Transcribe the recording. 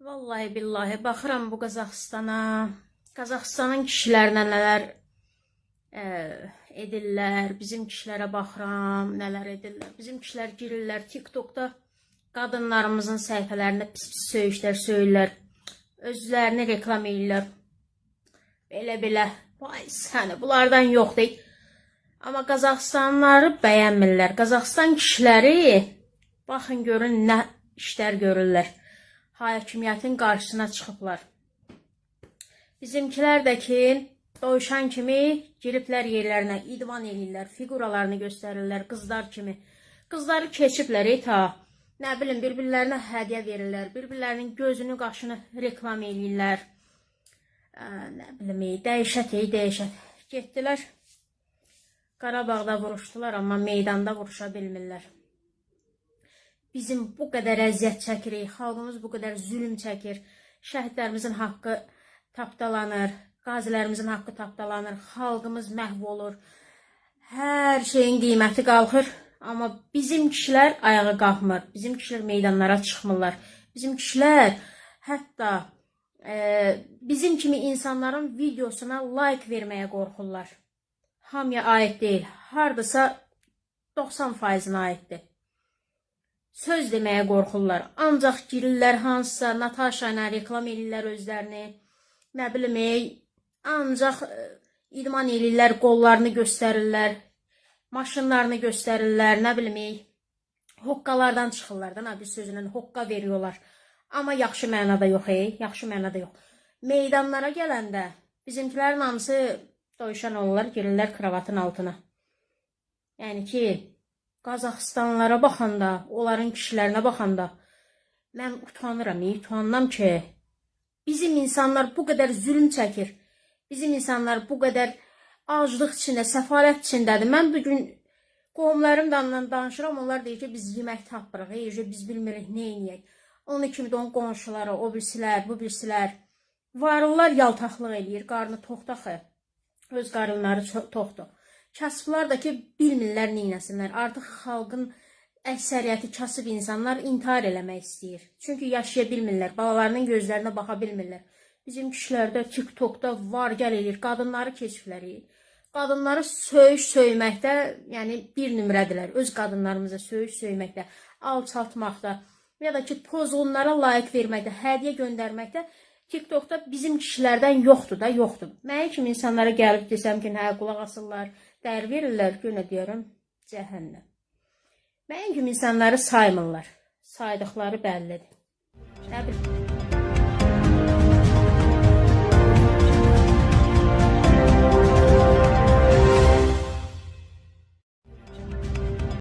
Vallahi billahi baxıram bu Qazaxstana. Qazaxstanın kişilərinə nələr ə, edirlər. Bizim kişilərə baxıram, nələr edirlər. Bizim kişilər girirlər TikTokda qadınlarımızın səhifələrində pis-pis söyüşlər söyürlər. Özlərini reklam edirlər. Belə-belə. Vay səni, bunlardan yox deyil. Amma Qazaxstanlıları bəyənmirlər. Qazaxstan kişiləri baxın görün nə işlər görürlər. Hakimiyyətin qarşısına çıxıblar. Bizimkilər də ki, doyuşan kimi giriblər yerlərinə, idman eləyirlər, figuralarını göstərirlər qızlar kimi. Qızları keçiblər ey ta. Nə bilim, bir-birlərinə hədiyyə verirlər, bir-birlərinin gözünü, qaşını reklam eləyirlər. Ə, nə bilim, ey, dəyişət, ey, dəyişət. Getdilər. Qarabağda vuruşdular, amma meydanda vuruşa bilmirlər. Bizim bu qədər əziyyət çəkirik, xalqımız bu qədər zülm çəkir, şəhidlərimizin haqqı tapdalanır, qazilərimizin haqqı tapdalanır, xalqımız məhv olur. Hər şeyin qiyməti qalxır, amma bizim kişilər ayağa qalxmır. Bizim kişilər meydanlara çıxmırlar. Bizim kişilər hətta e, bizim kimi insanların videosuna like verməyə qorxurlar. Hamıya aid deyil. Hardasa 90%-nə aiddir söz deməyə qorxurlar. Ancaq girirlər hansısa Natasha ilə reklam eləyirlər özlərini. Nə bilim, ancaq ə, idman eləyirlər, qollarını göstərirlər, maşınlarını göstərirlər, nə bilim, hoqqalardan çıxırlar da, nə bir sözlə hoqqa veriyorlar. Amma yaxşı mənada yox, ey, yaxşı mənada yox. Meydanlara gələndə bizimkilərin hamısı doyuşan olurlar, girirlər kravatın altına. Yəni ki, Qazaxstanlara baxanda, onların kişilərinə baxanda mən utanıram, utanıram ki, bizim insanlar bu qədər zülm çəkir. Bizim insanlar bu qədər aclıq içində, səfalət içindədir. Mən bu gün qohumlarımla danışıram, onlar deyir ki, biz yemək tapmırıq, ey, biz bilmirik nə edək. Onun kimi də onun qonşuları, o birisilər, bu birisilər varlılar yaltaqlıq eləyir, qarnı toxdaxı. Öz qarınları toxdur. Kasıblar da ki bilmirlər neynəsinlər. Artıq xalqın əksəriyyəti kasıb insanlar intihar eləmək istəyir. Çünki yaşaya bilmirlər, balalarının gözlərinə baxa bilmirlər. Bizim kişilərdə TikTokda var gəl eləyir, qadınları eləyir. Qadınları söyüş söyməkdə, yəni bir nömrədilər. Öz qadınlarımıza söyüş söyməkdə, alçaltmaqda ya da ki pozğunlara layiq verməkdə, hədiyyə göndərməkdə TikTokda bizim kişilərdən yoxdur da, yoxdur. Mənim kimi insanlara gəlib desəm ki, hə, qulaq asırlar, dəyər verirlər, yenə deyərəm, cəhənnəm. Mənim kimi insanları saymırlar. Saydıqları bəllidir. Nə.